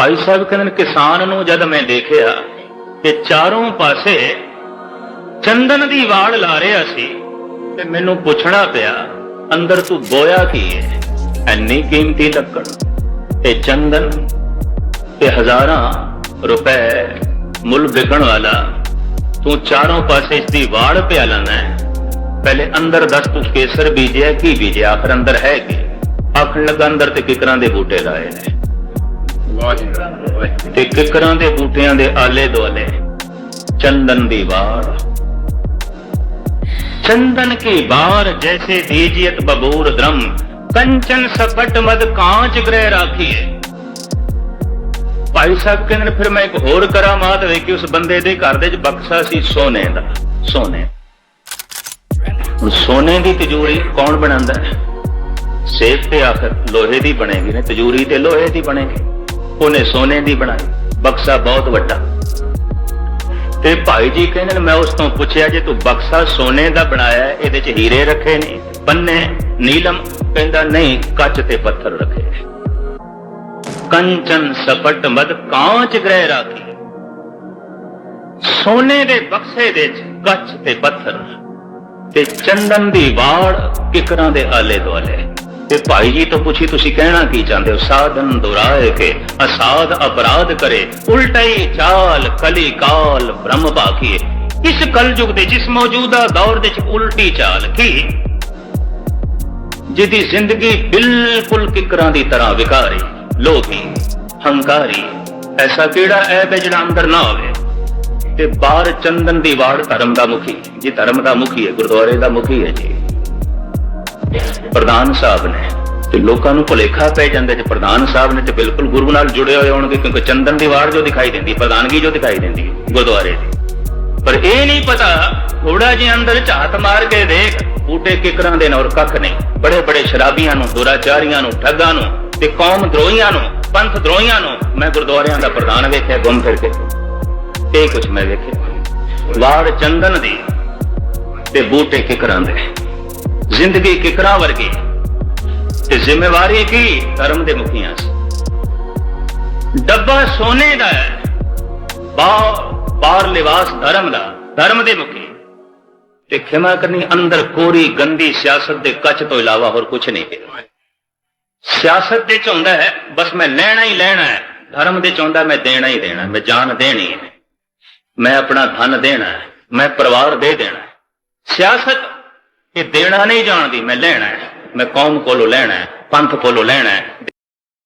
ਭਾਈ ਸਾਹਿਬ ਕਹਿੰਦੇ ਨੇ, ਕਿਸਾਨ ਨੂੰ ਜਦ ਮੈਂ ਦੇਖਿਆ ਤੇ ਚਾਰੋਂ ਪਾਸੇ ਚੰਦਨ ਦੀ ਵਾੜ ਲਾ ਰਿਹਾ ਸੀ, ਤੇ ਮੈਨੂੰ ਪੁੱਛਣਾ ਪਿਆ, ਅੰਦਰ ਤੂੰ ਬੋਇਆ ਕੀ ਹੈ ਐਨੀ ਕੀਮਤੀ ਲੱਕੜ ਤੇ ਚੰਦਨ ਤੇ ਹਜ਼ਾਰਾਂ ਰੁਪਏ ਮੁੱਲ ਵਿਕਣ ਵਾਲਾ, ਤੂੰ ਚਾਰੋਂ ਪਾਸੇ ਇਸ ਦੀ ਵਾੜ ਪਿਆ ਲੈਣਾ ਪਹਿਲੇ ਅੰਦਰ ਦੱਸ ਤੂੰ ਕੇਸਰ ਬੀਜਿਆ ਕੀ ਬੀਜਿਆ? ਆਖਰ ਅੰਦਰ ਹੈ ਕੀ? ਆਖਣ ਲੱਗਾ ਅੰਦਰ ਤੇ ਕਿਕਰਾਂ ਦੇ ਬੂਟੇ ਲਾਏ ਨੇ। ਤੇ ਕਿਕਰਾਂ ਦੇ ਬੂਟਿਆਂ ਦੇ ਆਲੇ ਦੁਆਲੇ ਚੰਦਨ ਦੀ ਵਾੜ चंदन की बार जैसे दीजियत बबूर द्रम कंचन सपट मद कांच ग्रह राखीए ਭਾਈ ਸਾਹਿਬ ਕਹਿੰਦੇ ਨੇ, ਫਿਰ ਮੈਂ ਇੱਕ ਹੋਰ ਕਰਾਮਾਤ ਵੇਖੀ ਉਸ ਬੰਦੇ ਦੇ ਘਰ ਦੇ ਵਿੱਚ ਬਕਸਾ ਸੀ ਸੋਨੇ ਦਾ ਸੋਨੇ ਹੁਣ ਸੋਨੇ ਦੀ ਤਜੂਰੀ ਕੌਣ ਬਣਾਉਂਦਾ ਹੈ ਸੇਫ ਤੇ ਆਖਰ ਲੋਹੇ ਦੀ ਬਣੇਗੀ ਨੇ ਤਜੂਰੀ ਤੇ ਲੋਹੇ ਦੀ ਬਣੇਗੀ ਉਹਨੇ ਸੋਨੇ ਦੀ ਬਣਾਈ, ਬਕਸਾ ਬਹੁਤ ਵੱਡਾ। ਤੇ ਭਾਈ ਜੀ ਕਹਿੰਦੇ ਨੇ, ਮੈਂ ਉਸ ਤੋਂ ਪੁੱਛਿਆ ਜੇ ਤੂੰ ਬਕਸਾ ਸੋਨੇ ਦਾ ਬਣਾਇਆ ਇਹਦੇ 'ਚ ਹੀਰੇ ਰੱਖੇ ਨੇ, ਪੰਨੇ ਨੀਲਮ, ਕਹਿੰਦਾ ਨਹੀਂ, ਕੱਚ ਤੇ ਪੱਥਰ ਰੱਖੇ। ਕੰਚਨ ਸਪਟ ਮਦ ਕਾਂਚ ਗ੍ਰਹਿ ਰਾਖੀ। ਸੋਨੇ ਦੇ ਬਕਸੇ ਦੇ 'ਚ ਕੱਚ ਤੇ ਪੱਥਰ। ਤੇ ਚੰਦਨ ਦੀ ਵਾੜ ਕਿਕਰਾਂ ਦੇ ਆਲੇ ਦੁਆਲੇ ਤੇ ਭਾਈ ਜੀ ਤੋਂ ਪੁੱਛੀ, ਤੁਸੀਂ ਕਹਿਣਾ ਕੀ ਚਾਹੁੰਦੇ ਹੋ? ਸਾਧਨ ਦੁਰਾਏ ਕੇ, ਅਸਾਧ ਅਪਰਾਧ ਕਰੇ ਉਲਟਾਈ ਚਾਲ, ਕਲੀ ਕਾਲ, ਬ੍ਰਹਮ ਭਾਖੀਏ। ਇਸ ਕਲਯੁਗ ਦੇ ਜਿਸ ਮੌਜੂਦਾ ਦੌਰ ਦੇ ਚ ਉਲਟੀ ਚਾਲ ਕੀ? ਜਿਹਦੀ ਜ਼ਿੰਦਗੀ ਬਿਲਕੁਲ ਕਿਕਰਾਂ ਦੀ ਤਰ੍ਹਾਂ ਵਿਕਾਰੀ, ਲੋਭੀ, ਹੰਕਾਰੀ। ਐਸਾ ਕਿਹੜਾ ਐਬ ਹੈ ਜਿਹੜਾ ਅੰਦਰ ਨਾ ਹੋਵੇ? ਤੇ ਬਾਹਰ ਚੰਦਨ ਦੀ ਵਾੜ ਧਰਮ ਦਾ ਮੁਖੀ, ਜੀ ਧਰਮ ਦਾ ਮੁਖੀ ਹੈ, ਗੁਰਦੁਆਰੇ ਦਾ ਮੁਖੀ ਹੈ ਜੀ। ਪ੍ਰਧਾਨ ਸਾਹਿਬ ਨੇ ਤੇ ਲੋਕਾਂ ਨੂੰ ਭੁਲੇਖਾ ਪੈ ਜਾਂਦਾ ਜੇ ਪ੍ਰਧਾਨ ਸਾਹਿਬ ਨੇ ਤੇ ਬਿਲਕੁਲ ਗੁਰੂ ਨਾਲ ਜੁੜੇ ਹੋਏ ਹੋਣਗੇ, ਕਿਉਂਕਿ ਚੰਦਨ ਦੀ ਵਾੜ ਜੋ ਦਿਖਾਈ ਦਿੰਦੀ, ਪ੍ਰਧਾਨਗੀ ਜੋ ਦਿਖਾਈ ਦਿੰਦੀ ਗੁਰਦੁਆਰੇ ਦੀ। ਪਰ ਇਹ ਨਹੀਂ ਪਤਾ ਥੋੜਾ ਜਿਹਾ ਅੰਦਰ ਝਾਤ ਮਾਰ ਕੇ ਦੇਖ, ਬੂਟੇ ਕਿਕਰਾਂ ਦੇ ਨਾਲ ਕੱਖ ਨਹੀਂ। ਬੜੇ ਬੜੇ ਸ਼ਰਾਬੀਆਂ ਨੂੰ, ਦੁਰਾਚਾਰੀਆਂ ਨੂੰ, ਠੱਗਾਂ ਨੂੰ ਤੇ ਕੌਮ ਦਰੋਹੀਆਂ ਨੂੰ, ਪੰਥ ਦਰੋਹੀਆਂ ਨੂੰ ਮੈਂ ਗੁਰਦੁਆਰਿਆਂ ਦਾ ਪ੍ਰਧਾਨ ਵੇਖਿਆ, ਗੁੰਮ ਫਿਰ ਕੇ। ਇਹ ਕੁਝ ਮੈਂ ਵੇਖਿਆ। ਵਾੜ ਚੰਦਨ ਦੀ ਤੇ ਬੂਟੇ ਕਿਕਰਾਂ ਦੇ। ਜ਼ਿੰਦਗੀ ਕਿਕਰਾਂ ਵਰਗੀ ਤੇ ਜ਼ਿੰਮੇਵਾਰੀ ਕੀ? ਧਰਮ ਦੇ ਮੁਖੀਆਂ ਸੀ। ਡੱਬਾ ਸੋਨੇ ਦਾ ਹੈ। ਬਾਹਰ ਬਾਹਰ ਲਿਬਾਸ ਧਰਮ ਦਾ, ਧਰਮ ਦੇ ਮੁਖੀ। ਤੇ ਖਿਮਾ ਕਰਨੀ ਅੰਦਰ ਕੋਰੀ ਗੰਦੀ ਸਿਆਸਤ ਦੇ ਕੱਚ ਤੋਂ ਇਲਾਵਾ ਹੋਰ ਕੁਝ ਨਹੀਂ ਹੈ। ਸਿਆਸਤ ਦੇ ਚਾਹੁੰਦਾ ਹੈ, ਬਸ ਮੈਂ ਲੈਣਾ ਹੀ ਲੈਣਾ ਹੈ। ਧਰਮ ਦੇ ਚਾਹੁੰਦਾ ਮੈਂ ਦੇਣਾ ਹੀ ਦੇਣਾ, ਮੈਂ ਜਾਨ ਦੇਣੀ ਹੈ। ਮੈਂ ਆਪਣਾ ਧਨ ਦੇਣਾ ਹੈ, ਮੈਂ ਪਰਿਵਾਰ ਦੇ ਦੇਣਾ ਸਿਆਸਤ ਇਹ ਦੇਣਾ ਨਹੀਂ ਜਾਣਦੀ, ਮੈਂ ਲੈਣਾ ਹੈ। ਮੈਂ ਕੌਮ ਕੋਲੋਂ ਲੈਣਾ ਹੈ, ਪੰਥ ਕੋਲੋਂ ਲੈਣਾ ਹੈ।